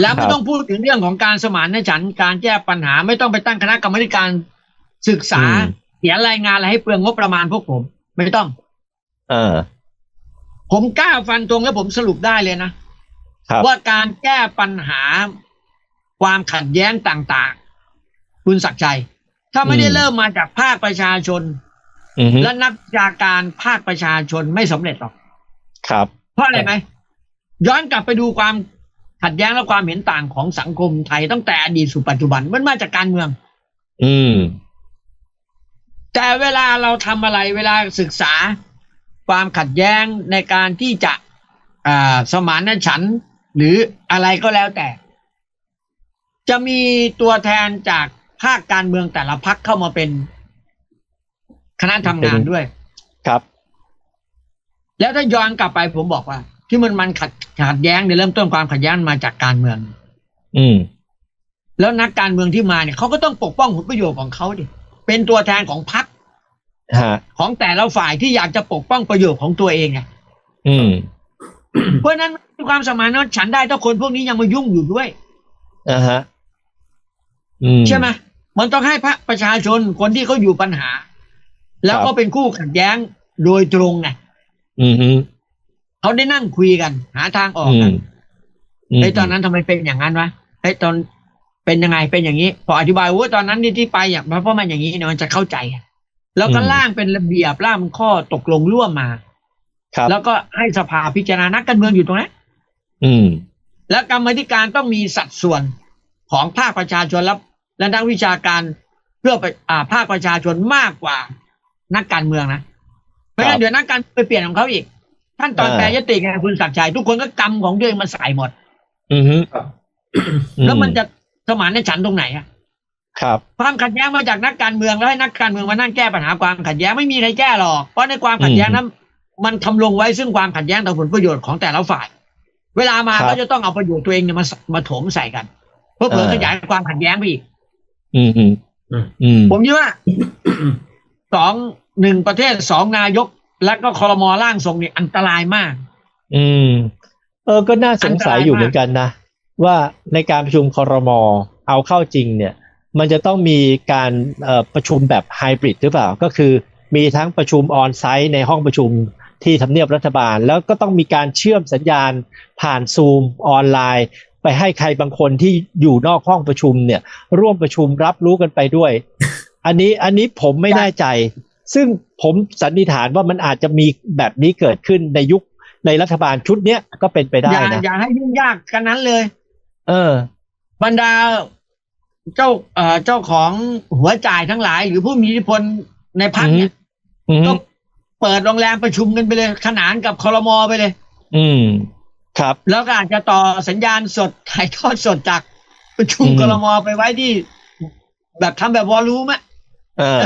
แล้วไม่ครับต้องพูดถึงเรื่องของการสมานฉันท์การแก้ปัญหาไม่ต้องไปตั้งคณะกรรมาธิการศึกษาอืมเขียนรายงานอะไรให้เปลืองงบประมาณพวกผม ไม่ต้อง เออ ผมกล้าฟันตรงแล้วผมสรุปได้เลยนะครับว่าการแก้ปัญหาความขัดแย้งต่างๆ คุณศักดิ์ชัย ถ้าไม่ได้อืมเริ่มมาจากภาคประชาชนอือฮึและนักวิชาการภาคประชาชนไม่สำเร็จหรอก ครับ เพราะอะไรไหมย้อนกลับไปดูความ ขัดแย้งและความเห็นต่างของสังคมไทยตั้งแต่อดีตสู่ปัจจุบันมันมาจากการเมือง อืม แต่เวลาเราทำอะไรเวลาศึกษา ความขัดแย้งในการที่จะอ่าสมานฉันท์หรืออะไรก็แล้วแต่ จะมีตัวแทนจากภาคการเมืองแต่ละพักเข้ามาเป็นคณะทำงานด้วย ครับ แล้วถ้าย้อนกลับไปผมบอกว่า ที่มันมันขัดขัดแย้งในยเริ่มต้นความขัดแย้งมาจากการเมือง อืม แล้วนักการเมืองที่มาเนี่ยเขาก็ต้องปกป้องผลประโยชน์ของเขาดิเป็นตัวแทนของพรรคฮะของแต่ละฝ่ายที่อยากจะปกป้องประโยชน์ของตัวเองไงอืม เพราะฉะนั้นมีความสมานฉันท์ได้ถ้าคนพวกนี้ยังมายุ่งอยู่ด้วยอ่าฮะอืมใช่ไหมมันต้องให้พระประชาชนคนที่เขาอยู่ปัญหา แล้วครับก็เป็นคู่ขัดแย้งโดยตรงไงอืมฮึ เขาได้นั่งคุยกัน หาทางออกอืกัมนมไอ้ยตอนนั้นทำไมเป็นอย่างนั้นวะไอ้ยตอนเป็นยังไงเป็นอย่างนี้ พออธิบายว่าตอนนั้นที่ที่ไปอย่างเพราะมันอย่างนี้เนี่ยมันจะเข้าใจอะแล้วก็ร่างเป็นระเบียบร่างเป็นข้อตกลงร่วมมา ครับ แล้วก็ให้สภาพิจารณานักการเมืองอยู่ตรงนั้นอืม แล้วกรรมาธิการต้องมีสัดส่วนของภาคประชาชนและและนักวิชาการเพื่อไปอ่าภาคประชาชนมากกว่านักการเมืองนะไม่ครังั้บนเดี๋ยวนักการเมืองไปเปลี่ยนของเขาอีก ขั้นตอนอ่าแปรยติไงคุณศักดิ์ชัยทุกคนก็กำของตัวเองมาใส่หมด อืมฮึแล้วมันจะสมานในฉันท์ตรงไหนอะครับความขัดแย้งมาจากนักการเมืองแล้วให้นักการเมืองมานั่งแก้ปัญหาความขัดแย้งไม่มีใครแก้หรอกเพราะในความขัดแย้งนั้น มันทำลงไว้ซึ่งความขัดแย้งต่อผลประโยชน์ของแต่ละฝ่าย เวลามาครับก็จะต้องเอาประโยชน์ตัวเองเนี่ยมามาโถมใส่กัน เพื่อเผื่อเออขยายความขัดแย้งไปอีกอืมฮึอืมผมคิดว่าสองหนึ่งประเทศสองนายก และก็คอรมอร่างทรงเนี่ยอันตรายมาก อืม เออก็น่าสงสัยอยู่เหมือนกันนะ ว่าในการประชุมคอรมอเอาเข้าจริงเนี่ย มันจะต้องมีการประชุมแบบไฮบริดหรือเปล่า ก็คือมีทั้งประชุมออนไซต์ในห้องประชุมที่ทำเนียบรัฐบาล แล้วก็ต้องมีการเชื่อมสัญญาณผ่านซูมออนไลน์ ไปให้ใครบางคนที่อยู่นอกห้องประชุมเนี่ย ร่วมประชุมรับรู้กันไปด้วย อันนี้อันนี้ผมไม่แน่ใจ ซึ่งผมสันนิษฐานว่ามันอาจจะมีแบบนี้เกิดขึ้นในยุคในรัฐบาลชุดเนี้ยก็เป็นไปได้อย่านะ อย่าให้ยุ่งยากกันนั้นเลย เออ บรรดาเจ้าเอ่อเจ้าของหัวจ่ายทั้งหลาย หรือผู้มีอิทธิพลในพักเนี่ยอืมก็เปิดโรงแรมประชุมกันไปเลย ขนานกับคอรมอไปเลย อืม ครับ แล้วก็อาจจะต่อสัญญาณสดถ่ายทอดสดจากประชุมอืมคอรมอไปไว้ที่ แบบทำแบบวอลลุ่มอะเออ